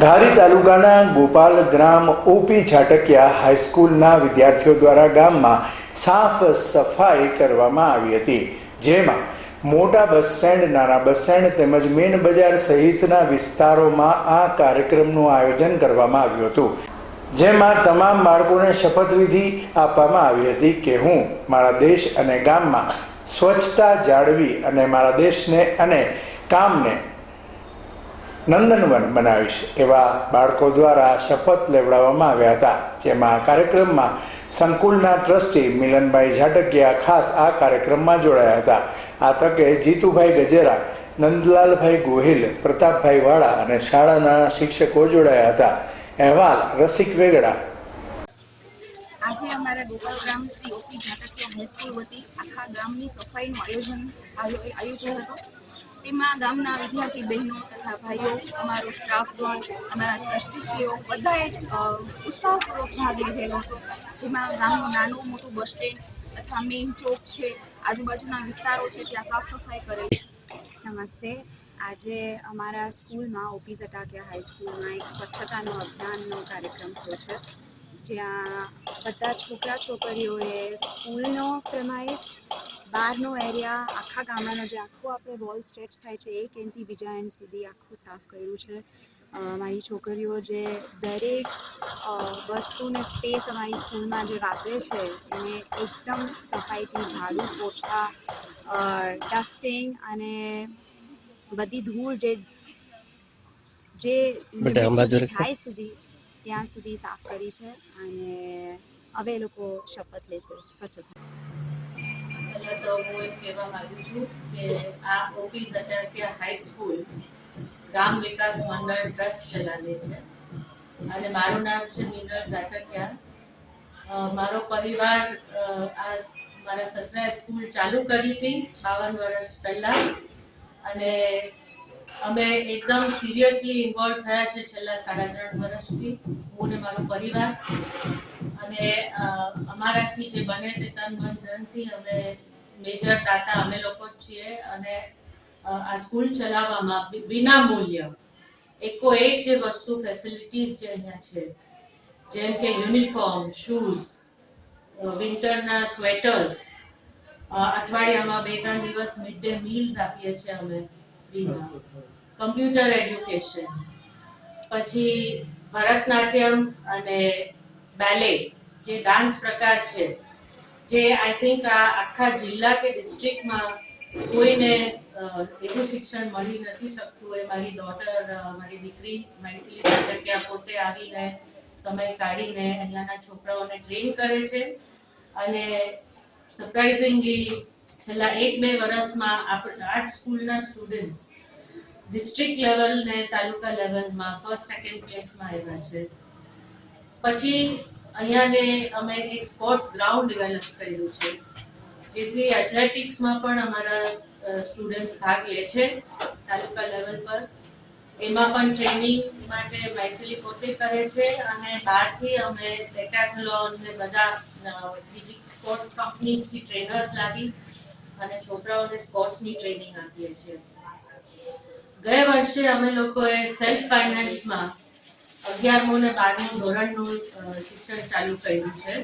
ધારી તાલુકાના ગોપાલ ગ્રામ ઓપી છાટકિયા હાઈસ્કૂલના વિદ્યાર્થીઓ દ્વારા ગામમાં સાફ સફાઈ કરવામાં આવી હતી, જેમાં મોટા બસ સ્ટેન્ડ, નાના બસ સ્ટેન્ડ તેમજ મેન બજાર સહિતના વિસ્તારોમાં આ કાર્યક્રમનું આયોજન કરવામાં આવ્યું હતું. જેમાં તમામ બાળકોને શપથવિધિ આપવામાં આવી હતી કે હું મારા દેશ અને ગામમાં સ્વચ્છતા જાળવી અને મારા દેશને અને કામને નંદનવન બનાવીશ એવા બાળકો દ્વારા શપથ લેવડાવવામાં આવ્યા હતા. જેમાં કાર્યક્રમમાં સંકુલના ટ્રસ્ટી મિલનભાઈ ઝાટકિયા ખાસ આ કાર્યક્રમમાં જોડાયા હતા. આ તકે જીતુભાઈ ગજેરા, નંદલાલભાઈ ગોહિલ, પ્રતાપભાઈ વાળા અને શાળાના શિક્ષકો જોડાયા હતા. અહેવાલ, રસિક વેગડા. આજે અમારા ગોપાલ ગ્રામ Shri OP Jhatakiya high school વતી આખા ગામની સફાઈનું આયોજન આયોજન હતું. તેમાં ગામના વિદ્યાર્થી બહેનો તથા ભાઈઓ, અમારો સ્ટાફગણ અમારા ટ્રસ્ટીશ્રીઓ બધાએ જ ઉત્સાહપૂર્વક ભાગ લીધેલો હતો. જેમાં ગામનું નાનું મોટું બસ સ્ટેન્ડ તથા મેઇન ચોક છે, આજુબાજુના વિસ્તારો છે, ત્યાં સાફ સફાઈ કરેલી. નમસ્તે. આજે અમારા સ્કૂલમાં ઓપી ઝટાકિયા હાઈસ્કૂલમાં એક સ્વચ્છતાનો અભિયાનનો કાર્યક્રમ થયો છે. જ્યાં બધા છોકરા છોકરીઓએ સ્કૂલનો પ્રમાઇસ બહારનો એરિયા આખા ગામડાનો જે આખો આપણે વોલ સ્ટ્રેચ થાય છે એક એન્ડથી બીજા એન્ડ સુધી આખું સાફ કર્યું છે મારી છોકરીઓ જે દરેક વસ્તુને સ્પેસ અમારી સ્કૂલમાં જે વાપરે છે એને એકદમ સફાઈથી ઝાડુ પોછા ડસ્ટિંગ અને બધી ધૂળ જે જે. થાય સુધી ત્યાં સુધી સાફ કરી છે અને હવે એ લોકો શપથ લેશે સ્વચ્છતા પહેલાં તો હું એમ કહેવા માંગુ છું કે આ ઓપી હાઈ હાઈસ્કૂલ ગામ વિકાસ મંડળ ટ્રસ્ટ ચલાવે છે. અને મારું નામ છે મિનરલ ઝાટકિયા મારો પરિવાર આ મારા સસરાએ સ્કૂલ ચાલુ કરી હતી બાવન વર્ષ પહેલાં. અને અમે એકદમ સિરિયસલી ઇન્વોલ્વ થયા છે છેલ્લા સાડા ત્રણ વર્ષથી, હું ને મારો પરિવાર. અને અમારાથી જે બને તે તન મન ધનથી અમે મેજર દાતા અમે લોકો છીએ અને આ સ્કૂલ ચલાવવામાં વિના મૂલ્ય. એકો એક જે વસ્તુ ફેસિલિટીઝ જે અહીંયા છે, જેમ કે યુનિફોર્મ શૂઝ વિન્ટરના સ્વેટર્સ અઠવાડિયામાં બે ત્રણ દિવસ મિડ ડે મીલ્સ આપીએ છીએ અમે ફ્રીમાં કમ્પ્યુટર એડ્યુકેશન પછી ભરતનાટ્યમ અને બેલે જે ડાન્સ પ્રકાર છે જે આઈ થિંક આ આખા જિલ્લા કે ડિસ્ટ્રિક્ટમાં કોઈને એવું શિક્ષણ મળી નથી શકતું. એ મારી ડોટર મારી દીકરી મૈથિલી ત્યાં પોતે આવીને સમય કાઢીને અહીંયાના છોકરાઓને ટ્રેન કરે છે. અને સરપ્રાઇઝિંગલી છેલ્લા એક બે વર્ષમાં આપણા આર્ટ સ્કૂલના સ્ટુડન્ટ્સ ડિસ્ટ્રિક્ટ લેવલ ને તાલુકા લેવલમાં ફર્સ્ટ સેકન્ડ પ્લેસમાં આવ્યા છે. પછી અહીંયાને અમે એક સ્પોર્ટ્સ ગ્રાઉન્ડ ડેવલપ કર્યું છે, જેથી એથ્લેટિક્સમાં પણ અમારા સ્ટુડન્ટ્સ ભાગ લે છે, તાલુકા લેવલ પર. એમાં પણ ટ્રેનિંગ માટે મૈથિલી પોતે કરે છે અને બહારથી અમે ડેકાથલોન ને બધા બીજી સ્પોર્ટ્સ કંપનીઝથી ટ્રેનર્સ લાવી અને છોકરાઓને સ્પોર્ટ્સની ટ્રેનિંગ આપીએ છીએ. ગયા વર્ષે અમે લોકોએ સેલ્ફ ફાઇનાન્સમાં અગિયારમું ને બારમું ધોરણનું શિક્ષણ ચાલુ કર્યું છે.